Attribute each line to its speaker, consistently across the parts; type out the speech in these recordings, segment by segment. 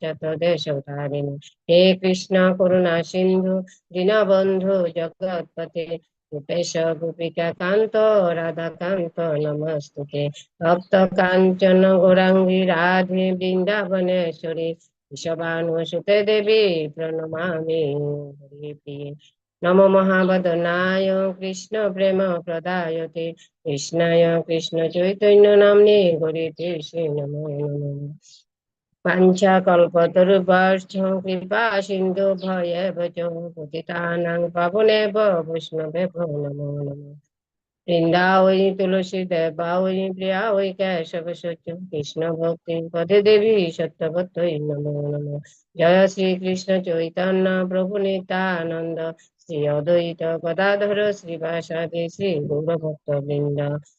Speaker 1: পাশ্চাত্য হে কৃষ্ণ করুণা সিন্ধু দীনবন্ধু জগৎপতি গোপেশ গোপিকা কান্ত রাধা কান্ত নমস্তুতে ভক্ত কাঞ্চন গৌরাঙ্গী রাধে বৃন্দাবনেশ্বরী বিষবানুসুতে দেবী প্রণমামি হরিপ্রিয়ে নম মহাবদনায় কৃষ্ণ প্রেম প্রদায়তে কৃষ্ণায় কৃষ্ণ চৈতন্য নামনে গরিতে শ্রী নম নমঃ পাঞ্চা কল্পতরুভ্যশ্চ কৃপা সিন্ধু ভয়েব চ পতিতানাং পাবনেব বৈষ্ণবেভ নমো নমঃ বৃন্দাবৈ তুলসী দেবাবৈ প্রিয়া ওই কেশব সচ কৃষ্ণ ভক্তি পদে দেবী সত্যবতৈ নমো নমঃ জয় শ্রী কৃষ্ণ চৈতন্য প্রভু নিত্যানন্দ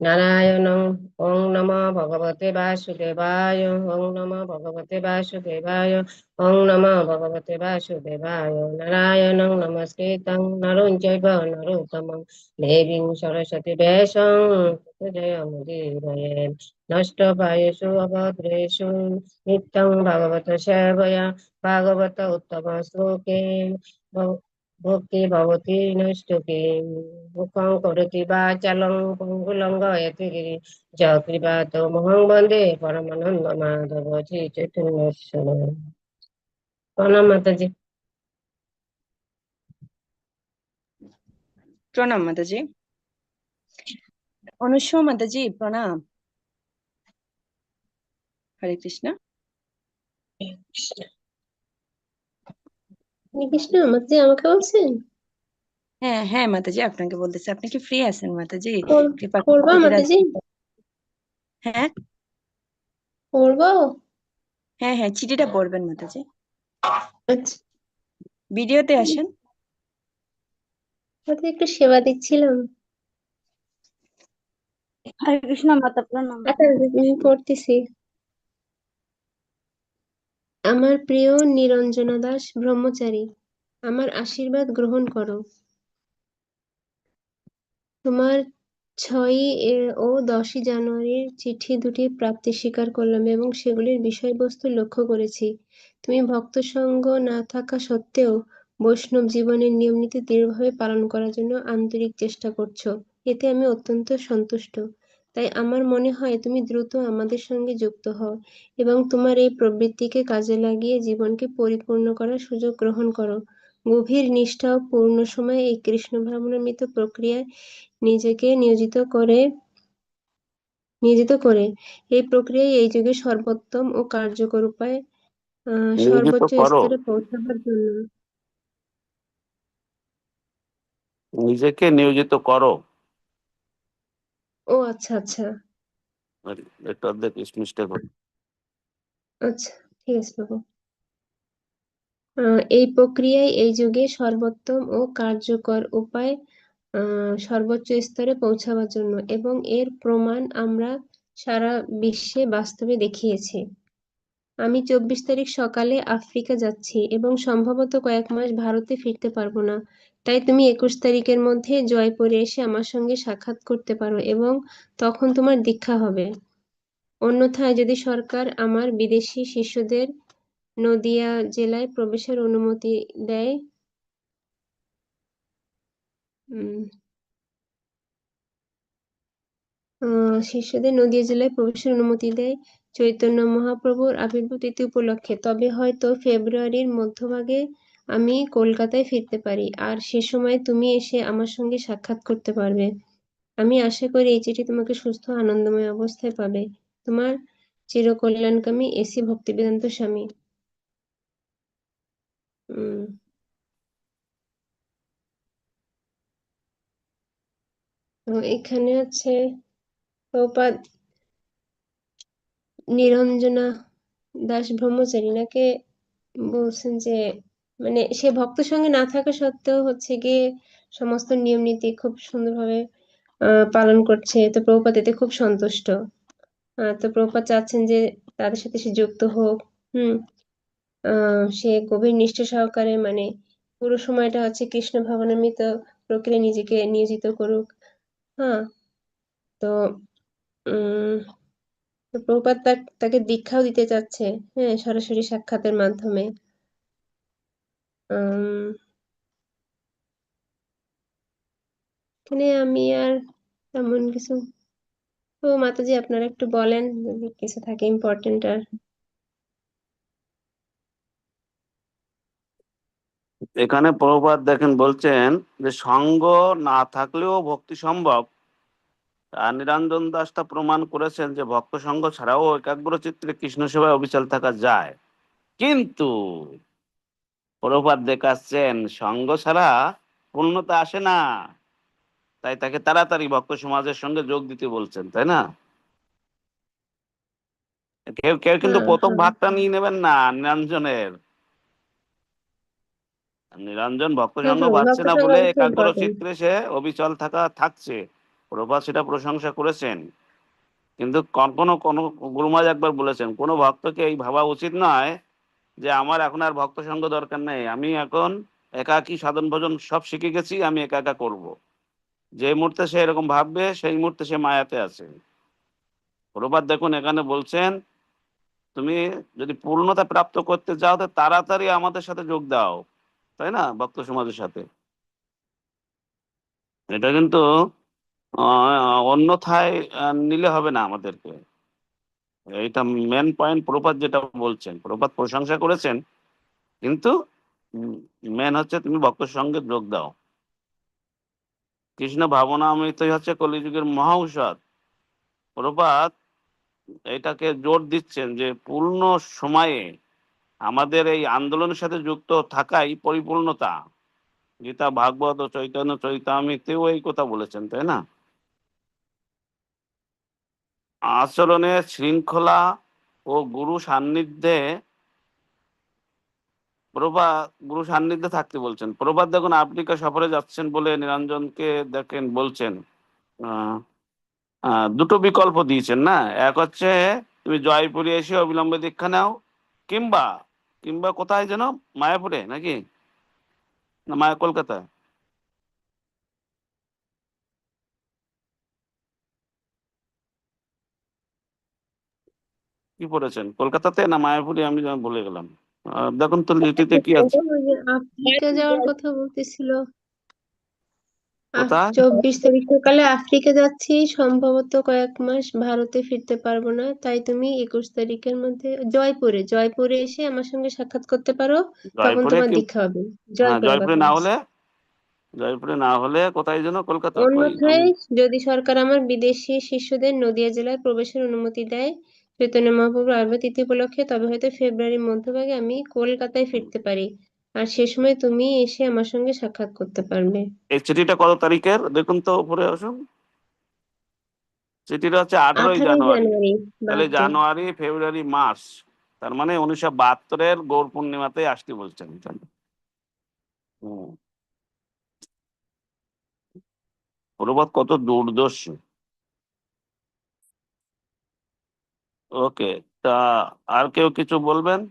Speaker 1: নারায়ণ ওং নম ভগবতে বাসুদেবায় ওং নম ভগবতে বাসুদেবায় ওং নম ভগবতে বাসুদেবায় নারায়ণ নমস্কৃতং নরং চৈব নরোত্তমং দেবীং সরস্বতী বেশং জয়মুদীরয়ে নষ্ট পায়েষু অভদ্রেষু নিত্যং ভগবত সেবয়া ভাগবত উত্তম শ্লোকে ভক্তি ভবতি নৈষ্ঠুকে। মুখং করতি বাচালং পঙ্গুলঙ্গ এতে গিরি। জকৃপাত মহং বন্দে পরমানন্দ মাধব শ্রী চৈতন্য প্রণাম মাতাজি।
Speaker 2: প্রণাম মাতাজি। অনুষ্য মাতাজি প্রণাম। হরে কৃষ্ণ।
Speaker 3: কৃষ্ণ। মাতাজি আমাকে বলছেন?
Speaker 2: হ্যাঁ হ্যাঁ মাতাজি আপনাকে বলতেছি। আপনি কি ফ্রি আছেন মাতাজি? কৃপা
Speaker 3: করবা
Speaker 2: করে
Speaker 3: মাতাজি?
Speaker 2: হ্যাঁ?
Speaker 3: করব?
Speaker 2: হ্যাঁ হ্যাঁ চিঠিটা পড়বেন মাতাজি।
Speaker 3: আচ্ছা।
Speaker 2: ভিডিওতে আসেন।
Speaker 3: একটু সেবা দিচ্ছিলাম।
Speaker 4: হরে কৃষ্ণ মাতা প্রণাম
Speaker 3: আচ্ছা পড়তেছি। আমার প্রিয় নিরঞ্জনা দাস ব্রহ্মচারী, আমার আশীর্বাদ গ্রহণ করো। তোমার ছয়ই ও দশই জানুয়ারির চিঠি দুটি প্রাপ্তি স্বীকার করলাম এবং সেগুলির বিষয়বস্তু লক্ষ্য করেছি। তুমি ভক্ত সঙ্গ না থাকা সত্ত্বেও বৈষ্ণব জীবনের নিয়মনীতি দৃঢ়ভাবে পালন করার জন্য আন্তরিক চেষ্টা করছ। এতে আমি অত্যন্ত সন্তুষ্ট। তাই আমার মনে হয় তুমি দ্রুত আমাদের সঙ্গে যুক্ত হও এবং তোমার এই প্রবৃত্তিকে কাজে লাগিয়ে জীবনকে পরিপূর্ণ করার সুযোগ গ্রহণ করো। গভীর নিষ্ঠা ও পূর্ণ সময় এই কৃষ্ণ ভাবনামৃত প্রক্রিয়ায় নিজেকে নিয়োজিত করে নিয়োজিত করে। এই প্রক্রিয়ায় এই যুগে সর্বোত্তম ও কার্যকর উপায় আহ সর্বোচ্চ স্তরে পৌঁছাবার জন্য।
Speaker 5: নিজেকে নিয়োজিত করো।
Speaker 3: ও আচ্ছা আচ্ছা।
Speaker 5: একটু অর্ধেক মিস্টেক
Speaker 3: আচ্ছা ঠিক আছে বাবু। এই প্রক্রিয়ায় এই যুগে সর্বোত্তম ও কার্যকর উপায় সর্বোচ্চ স্তরে পৌঁছাবার জন্য এবং এর প্রমাণ আমরা সারা বিশ্বে বাস্তবে দেখিয়েছি। আমি চব্বিশ তারিখ সকালে আফ্রিকা যাচ্ছি এবং সম্ভবত কয়েক মাস ভারতে ফিরতে পারব না। তাই তুমি একুশ তারিখের মধ্যে জয়পুরে এসে আমার সঙ্গে সাক্ষাৎ করতে পারো এবং তখন তোমার দীক্ষা হবে। অন্যথায় যদি সরকার আমার বিদেশি শিষ্যদের নদিয়া জেলায় প্রবেশের অনুমতি দেয় শিষ্যদের নদিয়া জেলায় প্রবেশের অনুমতি দেয় চৈতন্য মহাপ্রভুর আবির্ভাব তিথি উপলক্ষে, তবে হয়তো ফেব্রুয়ারির মধ্যভাগে আমি কলকাতায় ফিরতে পারি। আর সে সময় তুমি এসে আমার সঙ্গে সাক্ষাৎ করতে পারবে। আমি আশা করি এই চিঠি তোমাকে সুস্থ, আনন্দময় অবস্থায় পাবে। তোমার চিরকল্যাণকামী এসি ভক্তিবেদান্ত স্বামী। উম। তো এখানে প্রপাত নিরঞ্জনা দাস ব্রহ্মচারী নাকে বলছেন যে মানে সে ভক্ত সঙ্গে না থাকা সত্ত্বেও হচ্ছে গিয়ে সমস্ত নিয়ম নীতি খুব সুন্দরভাবে পালন করছে। তো প্রভুপাদ এতে খুব সন্তুষ্ট। তো প্রভুপাদ চাচ্ছেন যে তাদের সাথে সে যুক্ত হোক, হুম। সে গভীর নিষ্ঠা সহকারে মানে পুরো সময়টা হচ্ছে কৃষ্ণ ভাবনামৃত প্রক্রিয়া নিজেকে নিয়োজিত করুক। হ্যাঁ তো, উম, তো প্রভুপাদ তাকে দীক্ষাও দিতে চাচ্ছে হ্যাঁ সরাসরি সাক্ষাতের মাধ্যমে। এখানে আমি আর তেমন কিছু তো মাতাজি, আপনারা একটু বলেন, যদি কিছু থাকে ইম্পর্টেন্ট আর।
Speaker 5: এখানে প্রভুপাত দেখেন বলছেন যে, সঙ্গ না থাকলেও ভক্তি সম্ভব। আর নিরঞ্জন দাসটা প্রমাণ করেছেন যে ভক্ত সঙ্গ ছাড়াও একাগ্র চিত্রে কৃষ্ণ সেবায় অবিচল থাকা যায়। কিন্তু প্রভুপাত দেখাচ্ছেন। সঙ্গ ছাড়া পূর্ণতা আসে না। তাই তাকে তাড়াতাড়ি ভক্ত সমাজের সঙ্গে যোগ দিতে বলছেন তাই না? কেউ কেউ কিন্তু
Speaker 3: হ্যাঁ,
Speaker 5: প্রথম। ভাগটা নিয়ে নেবেন না নিরঞ্জনের। নিরঞ্জন ভক্ত
Speaker 3: হ্যাঁ,
Speaker 5: সঙ্গ
Speaker 3: হ্যাঁ,
Speaker 5: পাচ্ছে না বলে একাগ্র চিত্রে সে অবিচল থাকা থাকছে। প্রভুপাত সেটা প্রশংসা করেছেন। কিন্তু কখনো কোনো গুরুমাজ একবার বলেছেন কোনো ভক্তকে এই ভাবা উচিত নয় যে আমার এখন আর ভক্ত সঙ্গ দরকার নেই। আমি এখন একাকী সাধন ভজন সব শিখে গেছি, আমি একা একা করব। যে মুহূর্তে সে এরকম ভাববে, সেই মুহূর্তে সে মায়াতে আছে। প্রভাত দেখুন, এখানে বলছেন, তুমি যদি পূর্ণতা প্রাপ্ত করতে চাও, তো তাড়াতাড়ি আমাদের সাথে যোগ দাও। তাই না? ভক্ত সমাজের সাথে। এটা কিন্তু অন্যথায় নিলে হবে না আমাদেরকে। এইটা মেন পয়েন্ট প্রপাত যেটা বলছেন প্রপাত প্রশংসা করেছেন, কিন্তু মেন হচ্ছে তুমি ভক্তের সঙ্গে যোগ দাও। কৃষ্ণ ভাবনা অমৃতই হচ্ছে কলিযুগের মহা ঔষধ প্রপাত এটাকে জোর দিচ্ছেন যে পূর্ণ সময়ে আমাদের এই আন্দোলনের সাথে যুক্ত থাকাই পরিপূর্ণতা। গীতা ভাগবত ও চৈতন্য চৈতামিতেও এই কথা বলেছেন, তাই না? আচরণে শৃঙ্খলা ও গুরু সান্নিধ্যে প্রভাত গুরু সান্নিধ্যে থাকতে বলছেন। প্রভাত দেখুন আফ্রিকা সফরে যাচ্ছেন বলে নিরঞ্জনকে দেখেন, বলছেন দুটো বিকল্প দিয়েছেন, না? এক হচ্ছে, তুমি জয়পুরে এসে অবিলম্বে দীক্ষা নাও, কিংবা কিংবা কোথায় যেন? মায়াপুরে, নাকি? না, মায়া কলকাতা কি পড়েছেন? কলকাতাতে না মায়াপুরে? আমি ভুলে গেলাম। দেখুন তো লিটিতে কি আছে।
Speaker 3: আফ্রিকা যাওয়ার কথা বলতেছিল। চব্বিশ তারিখ সকালে আফ্রিকা যাচ্ছি সম্ভবত কয়েক মাস ভারতে ফিরতে পারব না। তাই তুমি একুশ তারিখের মধ্যে জয়পুরে জয়পুরে এসে আমার সঙ্গে সাক্ষাৎ করতে পারো। তখন তোমার দীক্ষা হবে।
Speaker 5: হ্যাঁ,
Speaker 3: জয়পুরে
Speaker 5: জয়পুরে না হলে? জয়পুরে না হলে কোথায় যেন কলকাতা
Speaker 3: অন্যথায় যদি সরকার আমার বিদেশি শিষ্যদের নদিয়া জেলায় প্রবেশের অনুমতি দেয় চৈতন্য মহাপ্রভুর আবির্ভাব তিথি উপলক্ষে তবে হয়তো ফেব্রুয়ারির মধ্যভাগে আমি কলকাতায় ফিরতে পারি। আর সে সময় তুমি এসে আমার সঙ্গে সাক্ষাৎ করতে পারবে।
Speaker 5: এই চিঠিটা কত তারিখের? দেখুন তো উপরে আসুন। চিঠিটা হচ্ছে আঠারোই জানুয়ারি। তাহলে। January February March. তার মানে উনিশশো বাহাত্তরের গৌর পূর্ণিমাতে আসতে বলছেন। প্রবাদ কত দুর্দর্শী। ওকে, তা আর কেউ কিছু বলবেন?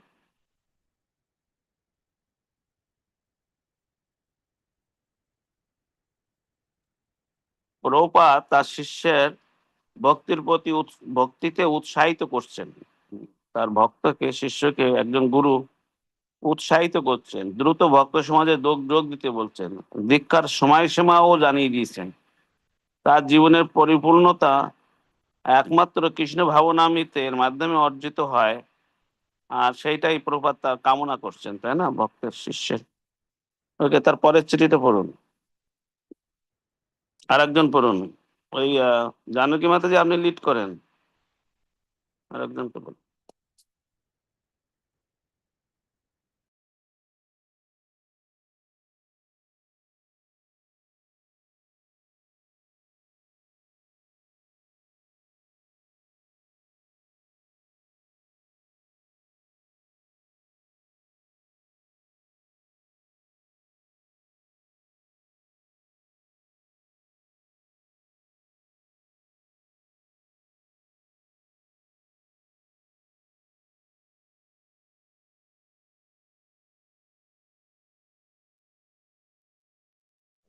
Speaker 5: প্রভুপাদ তার শিষ্যের ভক্তির প্রতি ভক্তিতে উৎসাহিত করছেন। তার ভক্তকে, শিষ্যকে একজন গুরু উৎসাহিত করছেন। দ্রুত ভক্ত সমাজে যোগ যোগ দিতে বলছেন। দীক্ষার সময়সীমাও জানিয়ে দিয়েছেন। তার জীবনের পরিপূর্ণতা একমাত্র কৃষ্ণ ভাবনামৃতের মাধ্যমে অর্জিত হয়। আর সেইটাই প্রভাত কামনা করছেন, তাই না, ভক্তের শিষ্যের ওকে, তার পরের চিঠিটা পড়ুন। আর একজন পড়ুন। ওই জানকী মাতা যে আপনি লিড করেন। আর একজন পড়ুন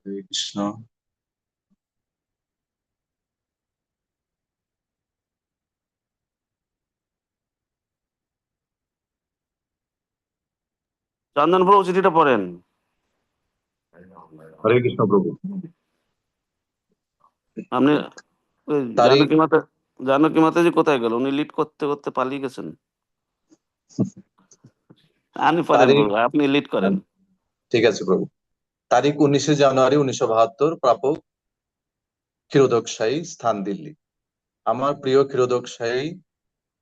Speaker 6: হরে কৃষ্ণ
Speaker 5: চন্দন প্রভু চিঠিটা পড়েন।
Speaker 6: হরে কৃষ্ণ প্রভু।
Speaker 5: আপনি জানকী মাতা জানকী মাতাজি কোথায় গেল? উনি লিড করতে করতে পালিয়ে গেছেন। আপনি আপনি লিড করেন।
Speaker 6: ঠিক আছে প্রভু। তারিখ উনিশে জানুয়ারি উনিশশো বাহাত্তর, প্রাপক ক্ষীরোদক শাহী, স্থান দিল্লি। আমার প্রিয় ক্ষীরোদক শাহী,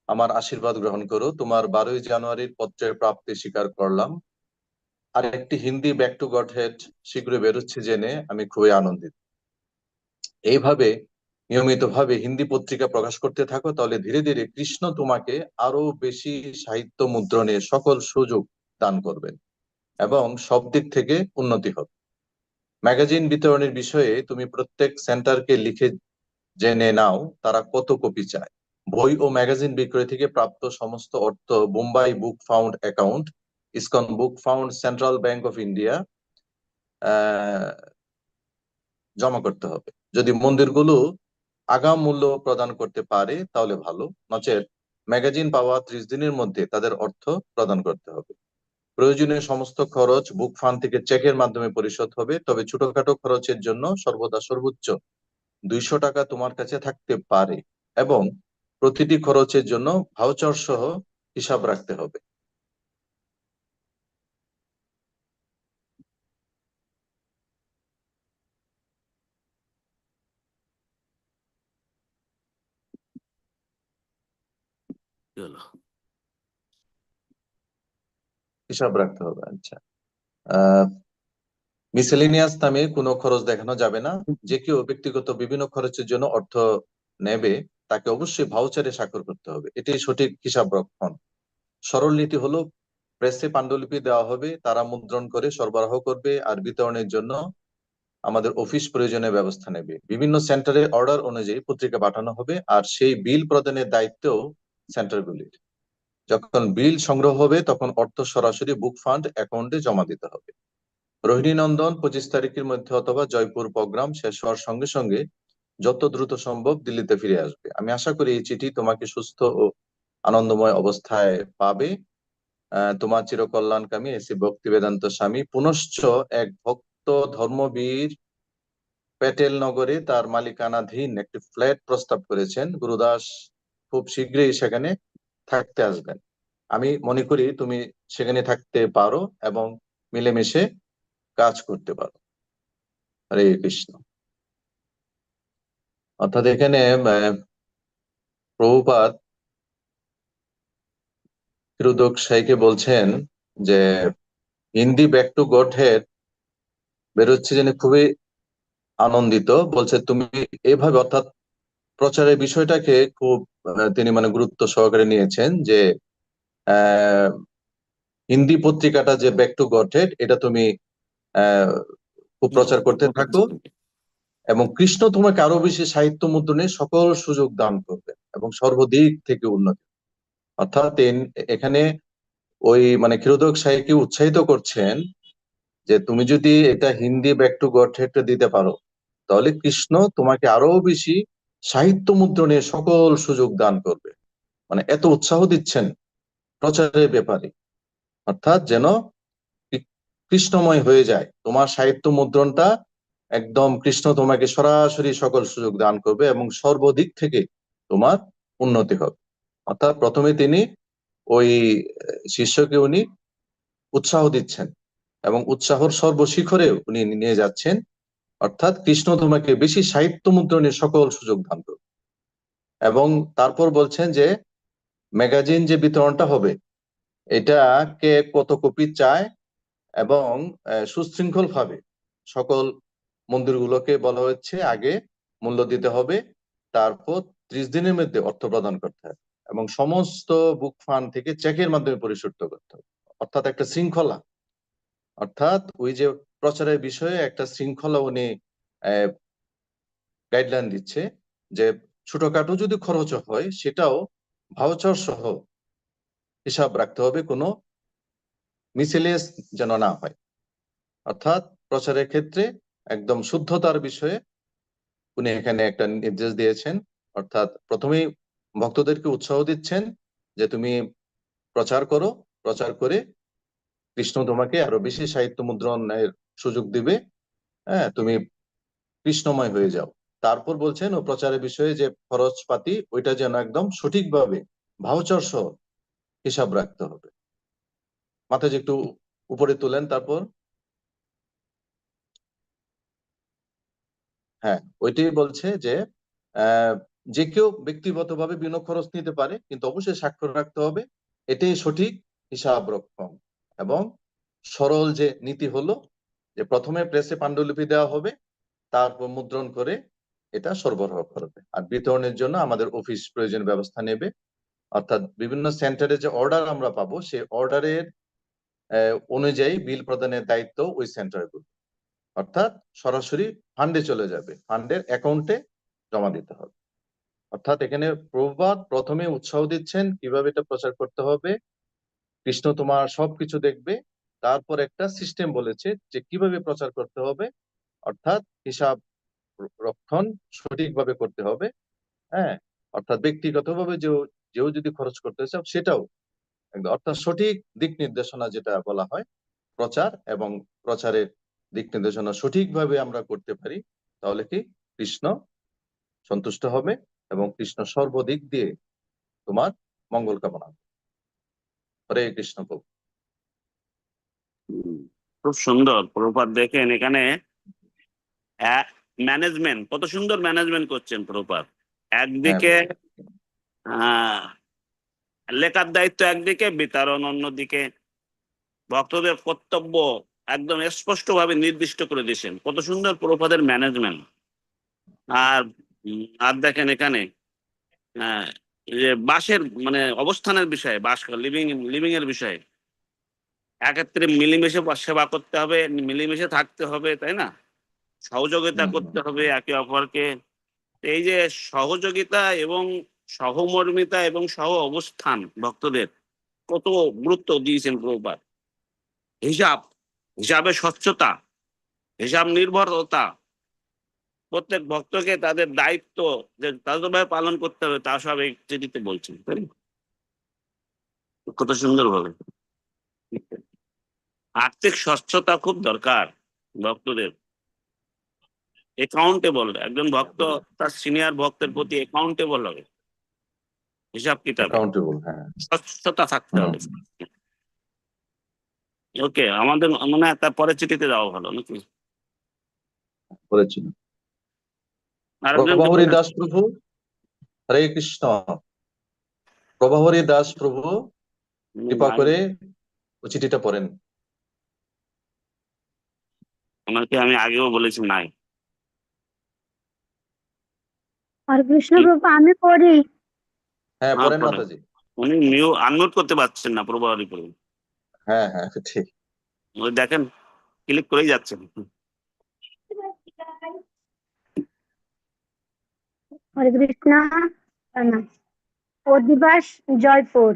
Speaker 6: আমার আশীর্বাদ গ্রহণ করো। তোমার বারোই জানুয়ারির পত্রের প্রাপ্তি স্বীকার করলাম। আর একটি Hindi back to Godhead শীঘ্রই বেরোচ্ছে জেনে আমি খুবই আনন্দিত। এইভাবে নিয়মিতভাবে হিন্দি পত্রিকা প্রকাশ করতে থাকো, তাহলে ধীরে ধীরে কৃষ্ণ তোমাকে আরও বেশি সাহিত্য মুদ্রণের সকল সুযোগ দান করবেন এবং সব দিক থেকে উন্নতি হবে। ম্যাগাজিন বিতরণের বিষয়ে তুমি প্রত্যেক সেন্টারকে লিখে জেনে নাও, তারা কত কপি চায়। বই ও ম্যাগাজিন বিক্রয় থেকে প্রাপ্ত সমস্ত অর্থ Bombay book fund account, ISKCON book fund, Central Bank of India জমা করতে হবে। যদি মন্দিরগুলো আগাম মূল্য প্রদান করতে পারে, তাহলে ভালো। নচেত ম্যাগাজিন পাওয়া ত্রিশ দিনের মধ্যে তাদের অর্থ প্রদান করতে হবে। প্রয়োজনীয় সমস্ত খরচ বুক ফান্ড থেকে চেকের মাধ্যমে পরিশোধ হবে তবে ছোটখাটো খরচের জন্য সর্বদা সর্বোচ্চ দুইশো টাকা তোমার কাছে থাকতে পারে এবং প্রতিটি খরচের জন্য ভাউচার সহ হিসাব রাখতে হবে
Speaker 5: হলো?
Speaker 6: হিসাব রাখতে হবে আচ্ছা। মিসেলিনিয়াস নামে কোনো খরচ দেখানো যাবে না। যে কেউ ব্যক্তিগত বিভিন্ন খরচের জন্য অর্থ নেবে, তাকে অবশ্যই ভাউচারে স্বাক্ষর করতে হবে। এটাই সঠিক হিসাব রক্ষণ। সরল নীতি হলো প্রেসে পাণ্ডুলিপি দেওয়া হবে, তারা মুদ্রণ করে সরবরাহ করবে আর বিতরণের জন্য আমাদের অফিস প্রয়োজনীয় ব্যবস্থা নেবে। বিভিন্ন সেন্টারে অর্ডার অনুযায়ী পত্রিকা পাঠানো হবে, আর সেই বিল প্রদানের দায়িত্ব সেন্টারগুলির যখন বিল সংগ্রহ হবে, তখন অর্থ সরাসরি বুক ফান্ড অ্যাকাউন্টে জমা দিতে হবে। রোহিণী নন্দন, পঁচিশ তারিখের মধ্যে অথবা জয়পুর প্রোগ্রাম শেষ হওয়ার সঙ্গে সঙ্গে যত দ্রুত সম্ভব দিল্লিতে ফিরে আসবে। আমি আশা করি এই চিঠি তোমাকে সুস্থ ও আনন্দময় অবস্থায় পাবে। তোমার চিরকল্যাণকামী এসি ভক্তি বেদান্ত স্বামী, পুনশ্চ এক ভক্ত ধর্মবীর প্যাটেল নগরে তার মালিকানাধীন একটি ফ্ল্যাট প্রস্তাব করেছেন। গুরুদাস খুব শীঘ্রই সেখানে থাকতে আসবেন আমি মনে করি তুমি সেখানে থাকতে পারো এবং মিলেমিশে কাজ করতে পারো। হরে কৃষ্ণ। অর্থাৎ এখানে আহ, প্রভুপাদ হিরুদক সাইকে বলছেন যে Hindi back to Godhead বেরোচ্ছে জেনে খুবই আনন্দিত। বলছে তুমি এভাবে অর্থাৎ প্রচারের বিষয়টাকে খুব আহ, তিনি মানে গুরুত্ব সহকারে নিয়েছেন যে আহ, হিন্দি পত্রিকাটা যে ব্যাক টু গড হেড এটা তুমি খুব প্রচার করতে থাকো এবং কৃষ্ণ তোমাকে আরও বেশি সাহিত্য মুদ্রণে সকল সুযোগ দান করবে এবং সর্বদিক থেকে উন্নতি। অর্থাৎ এখানে ওই মানে ক্ষীরোদক সাহিকে উৎসাহিত করছেন যে তুমি যদি এটা হিন্দি ব্যাক টু গড দিতে পারো তাহলে কৃষ্ণ তোমাকে আরও বেশি সাহিত্য মুদ্রণের সকল সুযোগ দান করবে। মানে এত উৎসাহ দিচ্ছেন প্রচারের ব্যাপারে। অর্থাৎ যেন কৃষ্ণময় হয়ে যায়। তোমার সাহিত্য মুদ্রণটা একদম কৃষ্ণ তোমাকে সরাসরি সকল সুযোগ দান করবে এবং সর্বদিক থেকে তোমার উন্নতি হবে। অর্থাৎ প্রথমে তিনি ওই শিষ্যকে উনি উৎসাহ দিচ্ছেন এবং উৎসাহর সর্বশিখরে উনি নিয়ে যাচ্ছেন অর্থাৎ কৃষ্ণ তোমাকে বেশি সাহিত্য মুদ্রণের সকল সুযোগ দান করবে এবং তারপর বলছেন যে, ম্যাগাজিন যে বিতরণটা হবে এটা কে কত কপি চায় এবং সুশৃঙ্খল ভাবে সকল মন্দিরগুলোকে বলা হচ্ছে আগে মূল্য দিতে হবে, তারপর ত্রিশ দিনের মধ্যে অর্থ প্রদান করতে হবে এবং সমস্ত বুক ফান্ড থেকে চেকের মাধ্যমে পরিশোধ করতে হবে। অর্থাৎ একটা শৃঙ্খলা। অর্থাৎ ওই যে প্রচারের বিষয়ে একটা শৃঙ্খলা উনি গাইডলাইন দিচ্ছে যে ছোটখাটো যদি খরচ হয় সেটাও ভাউচার সহ হিসাব রাখতে হবে, কোনো মিসেলিয়াস যেন না হয়। অর্থাৎ প্রচারের ক্ষেত্রে একদম শুদ্ধতার বিষয়ে উনি এখানে একটা নির্দেশ দিয়েছেন। অর্থাৎ প্রথমেই ভক্তদেরকে উৎসাহ দিচ্ছেন যে তুমি প্রচার করো, প্রচার করে কৃষ্ণ তোমাকে আরও বেশি সাহিত্য মুদ্রণের সুযোগ দিবে হ্যাঁ তুমি কৃষ্ণময় হয়ে যাও। তারপর বলছেন ও প্রচারের বিষয়ে যে খরচপাতি, ওইটা যেন একদম সঠিকভাবে ভাউচার সহ হিসাব রাখতে হবে। মাথা যে একটু উপরে তোলেন, তারপর? হ্যাঁ ওইটাই বলছে যে যে কেউ ব্যক্তিগতভাবে বিনিয়োগ খরচ নিতে পারে, কিন্তু অবশ্যই স্বাক্ষর রাখতে হবে। এটাই সঠিক হিসাব রক্ষণ এবং সরল যে নীতি হলো যে প্রথমে প্রেসে পাণ্ডুলিপি দেওয়া হবে, তারপর মুদ্রণ করে এটা সরবরাহ করবে আর বিতরণের জন্য আমাদের অফিস প্রয়োজন ব্যবস্থা নেবে। অর্থাৎ বিভিন্ন সেন্টারে যে অর্ডার আমরা পাবো, সেই অর্ডারের অনুযায়ী বিল প্রদানের দায়িত্ব ওই সেন্টারগুলো। অর্থাৎ সরাসরি ফান্ডে চলে যাবে। ফান্ডের অ্যাকাউন্টে জমা দিতে হবে। অর্থাৎ এখানে প্রবাদ প্রথমে উৎসাহ দিচ্ছেন, কীভাবে এটা প্রচার করতে হবে, কৃষ্ণ তোমার সবকিছু দেখবে তারপর একটা সিস্টেম বলেছে যে কীভাবে প্রচার করতে হবে, অর্থাৎ হিসাব রক্ষণ সঠিকভাবে করতে হবে হ্যাঁ অর্থাৎ ব্যক্তিগতভাবে যে যেও যদি খরচ করতে চাও সেটাও অর্থাৎ সঠিক দিক নির্দেশনা যেটা বলা হয়, প্রচার এবং প্রচারের দিক নির্দেশনা সঠিকভাবে আমরা করতে পারি, তাহলে কি কৃষ্ণ সন্তুষ্ট হবে এবং কৃষ্ণ সর্বদিক দিয়ে তোমার মঙ্গল কামনা। হরে কৃষ্ণ প্রভু
Speaker 5: খুব সুন্দর। প্রপাত দেখেন এখানে ম্যানেজমেন্ট কত সুন্দর ম্যানেজমেন্ট করছেন প্রপাত একদিকে আহ লেখার দায়িত্ব একদিকে বিতরণ অন্যদিকে। ভক্তদের কর্তব্য একদম স্পষ্টভাবে নির্দিষ্ট করে দিয়েছেন। কত সুন্দর প্রপাদের ম্যানেজমেন্ট। আর আর দেখেন এখানে এই যে বাসের মানে অবস্থানের বিষয়ে বাস লিভিং লিভিং এর বিষয়ে এক্ষেত্রে মিলেমিশে সেবা করতে হবে মিলেমিশে থাকতে হবে তাই না? সহযোগিতা করতে হবে একে অপরকে। এই যে সহযোগিতা এবং সহমর্মিতা এবং সহ অবস্থান ভক্তদের কত গুরুত্ব দিয়েছেন প্রভুপাদ। হিসাব হিসাবে স্বচ্ছতা হিসাব নির্ভরতা। প্রত্যেক ভক্তকে তাদের দায়িত্ব যে তাদেরভাবে পালন করতে হবে তা সব এই চিঠিতে বলছেন তাই কত সুন্দর ভাবে আর্থিক স্বচ্ছতা খুব দরকার ভক্তদের। অ্যাকাউন্টেবল একজন ভক্ত তার সিনিয়র ভক্তের প্রতি অ্যাকাউন্টেবল হবে। হিসাব কিতাব।
Speaker 6: হ্যাঁ।
Speaker 5: স্বচ্ছতা থাকতে হবে। ওকে আমাদের মনে হয় তার পরের চিঠিতে যাওয়া ভালো নাকি?
Speaker 6: বলেছিল প্রভাহরি দাস প্রভু হরে কৃষ্ণ। প্রভাহরি দাস প্রভু কৃপা করে চিঠিটা পড়েন।
Speaker 5: ওনাকে আমি আগেও বলেছি নাই।
Speaker 4: হরে কৃষ্ণ প্রভু আমি পড়ি।
Speaker 6: হ্যাঁ পড়েন। মাতাজি।
Speaker 5: উনি মিউ আনমিউট করতে পারছেন না প্রভাবী করে
Speaker 6: হ্যাঁ হ্যাঁ ঠিক।
Speaker 5: ওই দেখেন ক্লিক করেই যাচ্ছেন।
Speaker 4: হরে কৃষ্ণ প্রণাম অধিবাস জয়পুর।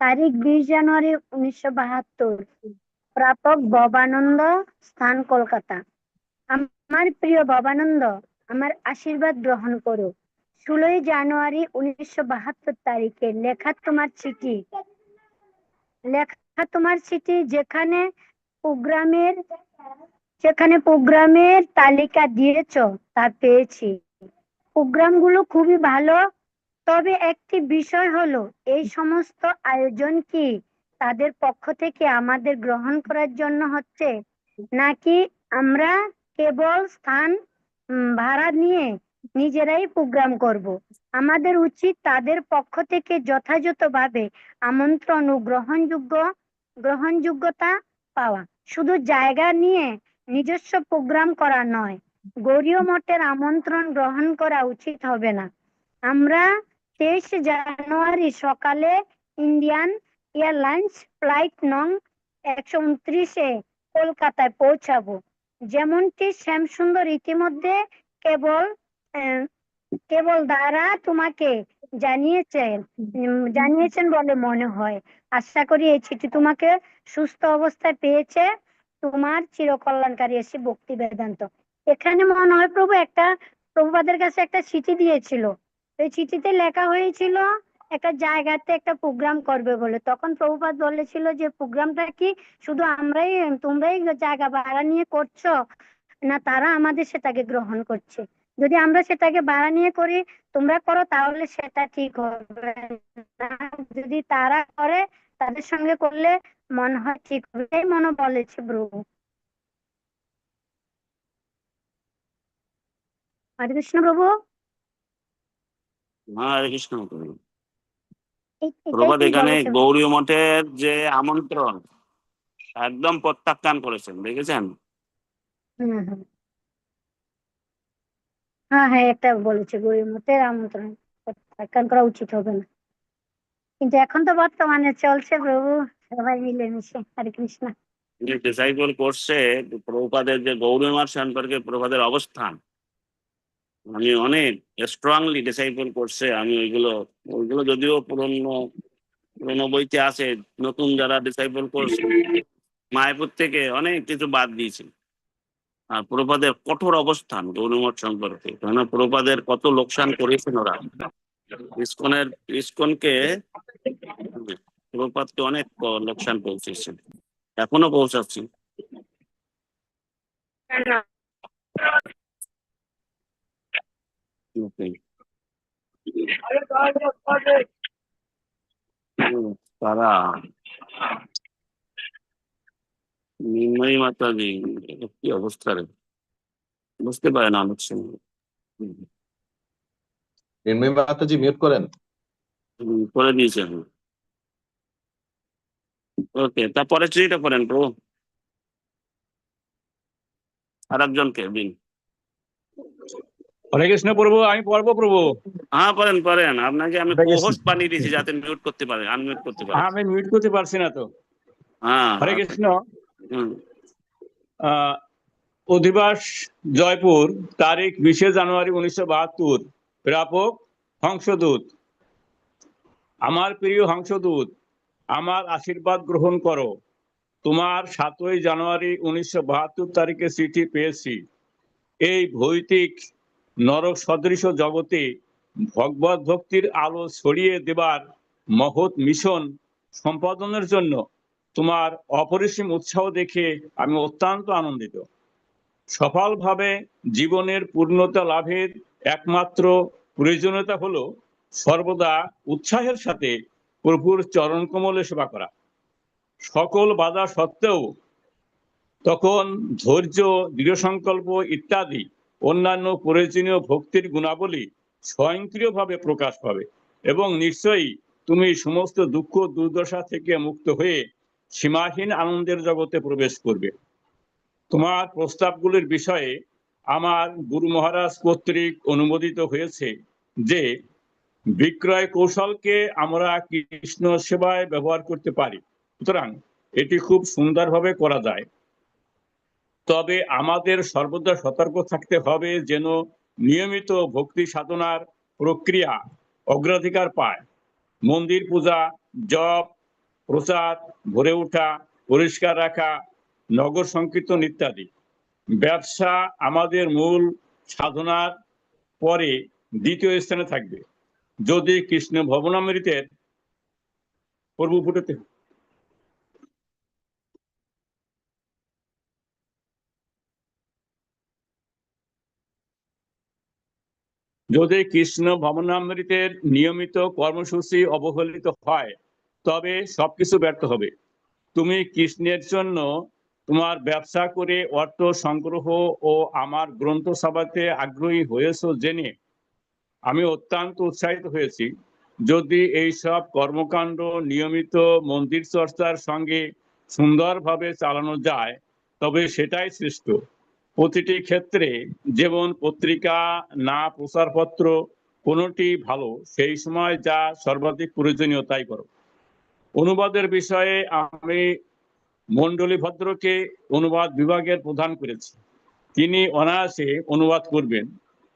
Speaker 4: তারিখ বিশ জানুয়ারি উনিশশো বাহাত্তর। প্রাপক ভবানন্দ স্থান কলকাতা। আমার প্রিয় ভবানন্দ, আমার আশীর্বাদ গ্রহণ করো। ষোলোই জানুয়ারি উনিশশো বাহাত্তর তারিখে লেখা তোমার চিঠি। লেখা তোমার চিঠি যেখানে প্রোগ্রামের যেখানে প্রোগ্রামের তালিকা দিয়েছ তা পেয়েছি। প্রোগ্রামগুলো খুবই ভালো। তবে একটি বিষয় হলো, এই সমস্ত আয়োজন কি তাদের পক্ষ থেকে আমাদের গ্রহণ করার জন্য হচ্ছে নাকি আমরা কেবল স্থান ভাড়া নিয়ে নিজেরাই প্রোগ্রাম করব। আমাদের উচিত তাদের পক্ষ থেকে যথাযথভাবে আমন্ত্রণ ও গ্রহণযোগ্য, গ্রহণযোগ্যতা পাওয়া। শুধু জায়গা নিয়ে নিজস্ব প্রোগ্রাম করা নয়, গৌরীয় মঠের আমন্ত্রণ গ্রহণ করা উচিত হবে না। আমরা তেইশ জানুয়ারি সকালে ইন্ডিয়ান এয়ারলাইন্স ফ্লাইট নং একশো উনত্রিশে কলকাতায় পৌঁছাবো। যেমনটি শ্যামসুন্দর ইতিমধ্যে কেবল কেবল দ্বারা তোমাকে জানিয়েছেন জানিয়েছেন বলে মনে হয়। আশা করি এই চিঠি তোমাকে সুস্থ অবস্থায় পেয়েছে। তোমার চিরকল্যাণকারী এসে ভক্তি বেদান্ত। এখানে মনে হয় প্রভু একটা, প্রভুপাদের কাছে একটা চিঠি দিয়েছিল। ওই চিঠিতে লেখা হয়েছিল একটা জায়গাতে একটা প্রোগ্রাম করবে বলে। তখন প্রভুপাদ বলেছিল যে প্রোগ্রামটা কি? শুধু আমরাই, তোমরাই জায়গা ভাড়া নিয়ে করছ? না, তারা আমাদের সেটাকে গ্রহণ করছে। যদি আমরা সেটাকে ভাড়া নিয়ে করি, তোমরা করো, তাহলে সেটা ঠিক হবে না। যদি তারা করে, তাদের সঙ্গে করলে মনে হয় ঠিক হবে। এই মনে বলেছে প্রভু। হরে কৃষ্ণ প্রভু।
Speaker 5: হরে কৃষ্ণ প্রভু। প্রভাত এখানে গৌরী মঠের যে আমন্ত্রণ একদম প্রত্যাখ্যান করেছেন দেখেছেন?
Speaker 4: হ্যাঁ হ্যাঁ এটা বলেছে গরিব মতের আমন্ত্রণ প্রত্যাখ্যান করা উচিত হবে না। কিন্তু এখন তো বর্তমানে চলছে প্রভু সবাই মিলেমিশে হরে কৃষ্ণ।
Speaker 5: ডিসাইপল কোর্সে প্রভুপাদের যে গৌরী মঠ সম্পর্কে প্রভাদের অবস্থান আমি অনেক স্ট্রংলি ডিসাইপল করছে, আমি ওইগুলো ওইগুলো যদিও পুরনো পুরনো বইতে আছে, নতুন যারা ডিসাইপল করছে, মায়াপুর থেকে অনেক কিছু বাদ দিয়েছে। আর প্রপাদের কঠোর অবস্থান গৌরমঠ সম্পর্কে কেন প্রপাদের কত লোকসান করেছেন ওরা। ইস্কনের, ইস্কনকে প্রপাতকে অনেক লোকসান পৌঁছেছে। এখনও পৌঁছাচ্ছি। তারা। নির্ময়ী মাতাজি কি অবস্থা রে? বুঝতে পারে না অনেক সময়।
Speaker 6: নির্ময় মাতাজি মিউট করেন।
Speaker 5: করে দিয়েছেন ওকে তারপরে চিঠিটা করেন প্রভু। আর একজনকে দিন
Speaker 7: হরে কৃষ্ণ প্রভু আমি পড়ব প্রভু?
Speaker 5: হ্যাঁ পারেন পারেন। আপনাকে আমি হোস্ট বানিয়ে দিয়েছি যাতে মিউট করতে পারেন আনমিউট করতে পারেন
Speaker 7: হ্যাঁ, আমি মিউট করতে পারছি না তো।
Speaker 5: হ্যাঁ
Speaker 7: হরে কৃষ্ণ অধিবাস জয়পুর তারিখ বিশে জানুয়ারি উনিশশো বাহাত্তর। প্রাপক হংসদূত। আমার প্রিয় হংসদূত আমার আশীর্বাদ গ্রহণ করো। তোমার সাতই জানুয়ারি উনিশশো বাহাত্তর তারিখে চিঠি পেয়েছি। এই ভৌতিক নরক সদৃশ জগতে ভগবত ভক্তির আলো ছড়িয়ে দেবার মহৎ মিশন সম্পাদনের জন্য তোমার অপরিসীম উৎসাহ দেখে আমি অত্যন্ত আনন্দিত। সফলভাবে জীবনের পূর্ণতা লাভের একমাত্র প্রয়োজনীয়তা হলো সর্বদা উৎসাহের সাথে প্রভুর চরণ কমলে সেবা করা। সকল বাধা সত্ত্বেও তখন ধৈর্য দৃঢ় সংকল্প ইত্যাদি অন্যান্য প্রয়োজনীয় ভক্তির গুণাবলী স্বয়ংক্রিয়ভাবে প্রকাশ পাবে এবং নিশ্চয়ই তুমি সমস্ত দুঃখ, দুর্দশা থেকে মুক্ত হয়ে সীমাহীন আনন্দের জগতে প্রবেশ করবে। তোমার প্রস্তাবগুলির বিষয়ে আমার গুরু মহারাজ কর্তৃক অনুমোদিত হয়েছে যে বিক্রয় কৌশলকে আমরা কৃষ্ণ সেবায় ব্যবহার করতে পারি। সুতরাং এটি খুব সুন্দরভাবে করা যায়। তবে আমাদের সর্বদা সতর্ক থাকতে হবে যেন নিয়মিত ভক্তি সাধনার প্রক্রিয়া অগ্রাধিকার পায়। মন্দির পূজা, জপ প্রচার ভরে ওঠা, পরিষ্কার রাখা, নগর সংকীর্তন ইত্যাদি। ব্যবসা আমাদের মূল সাধনার পরে দ্বিতীয় স্থানে থাকবে। যদি কৃষ্ণ ভবনামৃতের প্রভু ফুটেতে যদি কৃষ্ণ ভবনামৃতের নিয়মিত কর্মসূচি অবহেলিত হয়, তবে সবকিছু ব্যর্থ হবে। তুমি কৃষ্ণের জন্য তোমার ব্যবসা করে অর্থ সংগ্রহ ও আমার গ্রন্থ সভাতে আগ্রহী হয়েছো জেনে আমি অত্যন্ত উৎসাহিত হয়েছি। যদি এই সব কর্মকাণ্ড নিয়মিত মন্দির চর্চার সঙ্গে সুন্দরভাবে চালানো যায়, তবে সেটাই শ্রেষ্ঠ। প্রতিটি ক্ষেত্রে যেমন পত্রিকা, না প্রচারপত্র, কোনোটি ভালো, সেই সময় যা সর্বাধিক প্রয়োজনীয় তাই করো। অনুবাদের বিষয়ে আমি মন্ডলী ভদ্রকে অনুবাদ বিভাগের প্রদান করেছি। তিনি অনায়াসে অনুবাদ করবেন।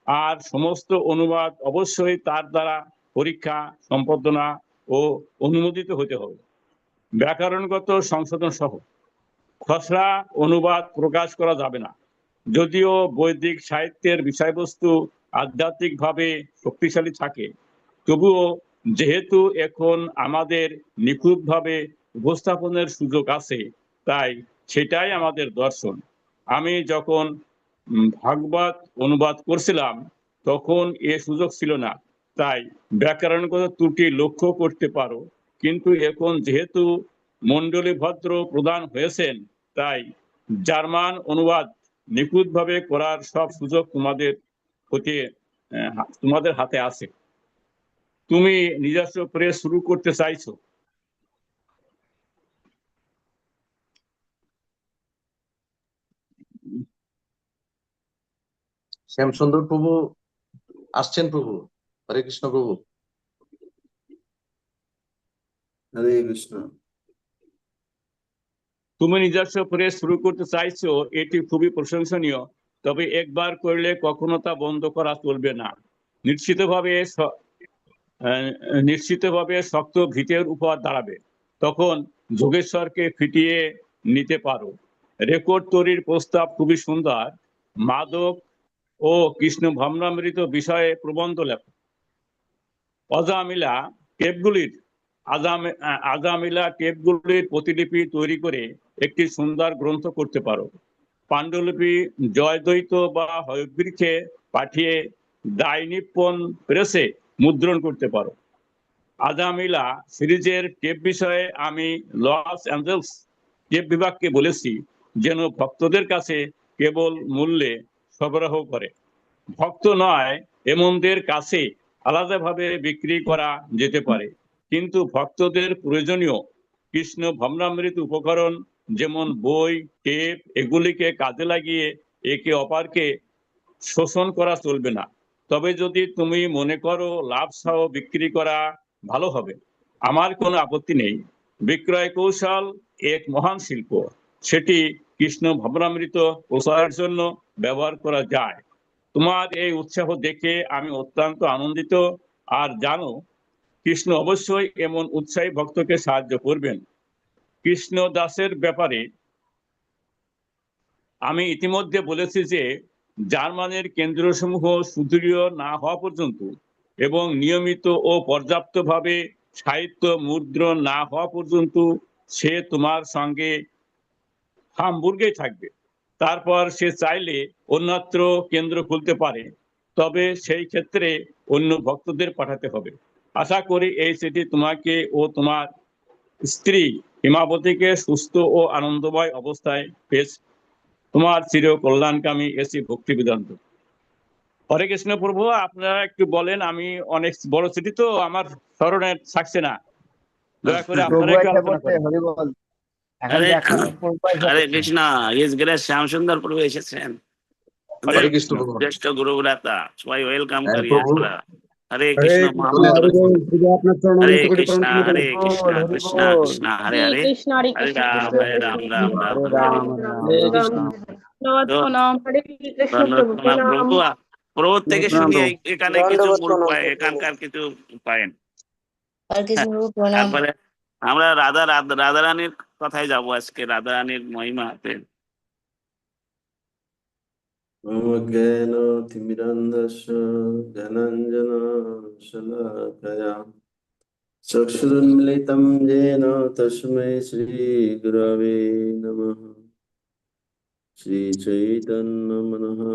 Speaker 7: আর সমস্ত অনুবাদ অবশ্যই তার দ্বারা পরীক্ষা, সম্পাদনা ও অনুমোদিত হতে হবে। ব্যাকরণগত সংশোধন সহ খসড়া অনুবাদ প্রকাশ করা যাবে না। যদিও বৈদিক সাহিত্যের বিষয়বস্তু আধ্যাত্মিকভাবে শক্তিশালী থাকে, তবুও যেহেতু এখন আমাদের নিখুঁতভাবে উপস্থাপনের সুযোগ আছে, তাই সেটাই আমাদের দর্শন। আমি যখন ভাগবত অনুবাদ করছিলাম, তখন এ সুযোগ ছিল না। তাই ব্যাকরণগত ত্রুটি লক্ষ্য করতে পারো, কিন্তু এখন যেহেতু মণ্ডলী ভদ্র প্রদান হয়েছেন, তাই জার্মান অনুবাদ নিখুঁতভাবে করার সব সুযোগ তোমাদের হতে তোমাদের হাতে আছে। তুমি নিজস্ব প্রেস শুরু করতে চাইছো।
Speaker 6: শ্যামসুন্দর প্রভু আসছেন প্রভু হরে কৃষ্ণ প্রভু।
Speaker 8: হরে কৃষ্ণ।
Speaker 7: তুমি নিজস্ব প্রেস শুরু করতে চাইছো, এটি খুবই প্রশংসনীয়, তবে একবার করলে কখনো তা বন্ধ করা চলবে না। নিশ্চিতভাবে নিশ্চিতভাবে শক্ত ভিতের উপর দাঁড়াবে। তখন যোগেশ্বরকে ফিটিয়ে নিতে পারো। রেকর্ড তৈরির প্রস্তাব খুবই সুন্দর। মাদক ও কৃষ্ণ ভ্রমণামৃত বিষয়ে প্রবন্ধ লেখ। অজামিলা টেপগুলির আজামিলা টেপগুলির প্রতিলিপি তৈরি করে একটি সুন্দর গ্রন্থ করতে পারো। পাণ্ডুলিপি জয়দ্বৈত বা হয়গ্রীকে পাঠিয়ে দায়নিপন প্রেসে মুদ্রণ করতে পারো। আজামিলা সিরিজের টেপ বিষয়ে আমি লস অ্যাঞ্জেলস টেপ বিভাগকে বলেছি, যেন ভক্তদের কাছে কেবল মূল্যে সরবরাহ করে। ভক্ত নয়, এমনদের কাছে আলাদাভাবে বিক্রি করা যেতে পারে। কিন্তু ভক্তদের প্রয়োজনীয় কৃষ্ণ ভ্রমণামৃত উপকরণ যেমন বই, টেপ এগুলিকে কাজে লাগিয়ে একে অপরকে শোষণ করা চলবে না। তবে যদি তুমি মনে করো লাভ সহ বিক্রি করা ভালো হবে, আমার কোনো আপত্তি নেই। বিক্রয় কৌশল এক মহান শিল্প। সেটি কৃষ্ণ ভবনামৃত প্রসারের জন্য ব্যবহার করা যায়। তোমার এই উৎসাহ দেখে আমি অত্যন্ত আনন্দিত। আর জানো, কৃষ্ণ অবশ্যই এমন উৎসাহী ভক্তকে সাহায্য করবেন। কৃষ্ণ দাসের ব্যাপারে আমি ইতিমধ্যে বলেছি যে জার্মানের কেন্দ্রসমূহ সুদৃঢ় না হওয়া পর্যন্ত এবং নিয়মিত ও পর্যাপ্তভাবে সাহিত্য মুদ্রণ না হওয়া পর্যন্ত সে তোমার সঙ্গে হামবুর্গেই থাকবে। তারপর সে চাইলে অন্যত্র কেন্দ্র খুলতে পারে, তবে সেই ক্ষেত্রে অন্য ভক্তদের পাঠাতে হবে। আশা করি এই চিঠি তোমাকে ও তোমার স্ত্রী হিমাবতীকে সুস্থ ও আনন্দময় অবস্থায় পেয়েছে তোমার চির কল্যাণকামী এসি ভক্তি বেদান্ত। হরে কৃষ্ণ প্রভু আপনারা একটু বলেন আমি অনেক বড় চিঠি তো আমার স্মরণে থাকছে না। দয়া করে আপনারা
Speaker 5: হরে কৃষ্ণ ইস গ্রেস শ্যাম সুন্দর প্রভু এসেছেন। শ্রেষ্ঠ গুরুভ্রাতা সবাই ওয়েলকাম
Speaker 6: হ্যাঁ,
Speaker 5: করি
Speaker 6: প্রভু।
Speaker 5: হরে কৃষ্ণ হরে কৃষ্ণ হরে কৃষ্ণ কৃষ্ণ কৃষ্ণ হরে হরে
Speaker 2: কৃষ্ণ হরে
Speaker 5: হরে রাম হরে রাম রাম রাম
Speaker 1: প্রভু
Speaker 5: প্রভু থেকে শুনি এখানে কিছু। এখানকার কিছু পায়েন তারপরে আমরা রাধা রাধা রাধারানীর কথায় যাব আজকে রাধারানীর মহিমাতে।
Speaker 8: मम ज्ञानातिमिरन्दस्य धनञ्जनशलाकया। चक्षुरुन्मिलितं येन तस्मै श्रीगुरवे नमः। श्रीचैतन्यमनः।